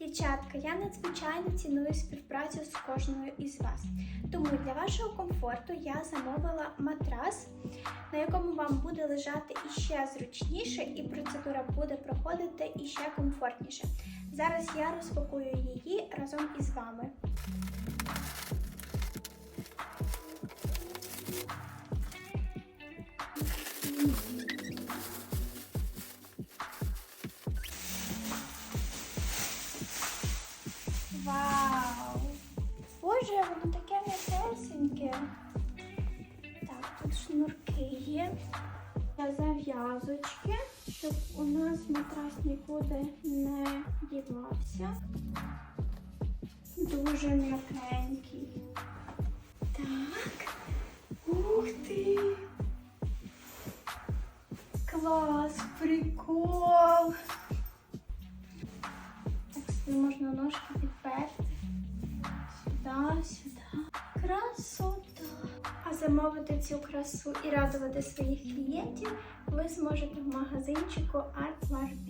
Дівчатка, я надзвичайно ціную співпрацю з кожною із вас. Тому для вашого комфорту я замовила матрас, на якому вам буде лежати іще зручніше, і процедура буде проходити іще комфортніше. Зараз я розпакую її разом із вами. Вау! Боже, воно таке м'якесеньке. Так, тут шнурки є. Та Зав'язочки, щоб у нас матрас нікуди не дівався. Дуже м'якенький. Так. Ух ти! Клас, прикол! Можна ножки підперти. Сюди, сюди. Красота. А замовити цю красу і радувати своїх клієнтів ви зможете в магазинчику Art Beauty.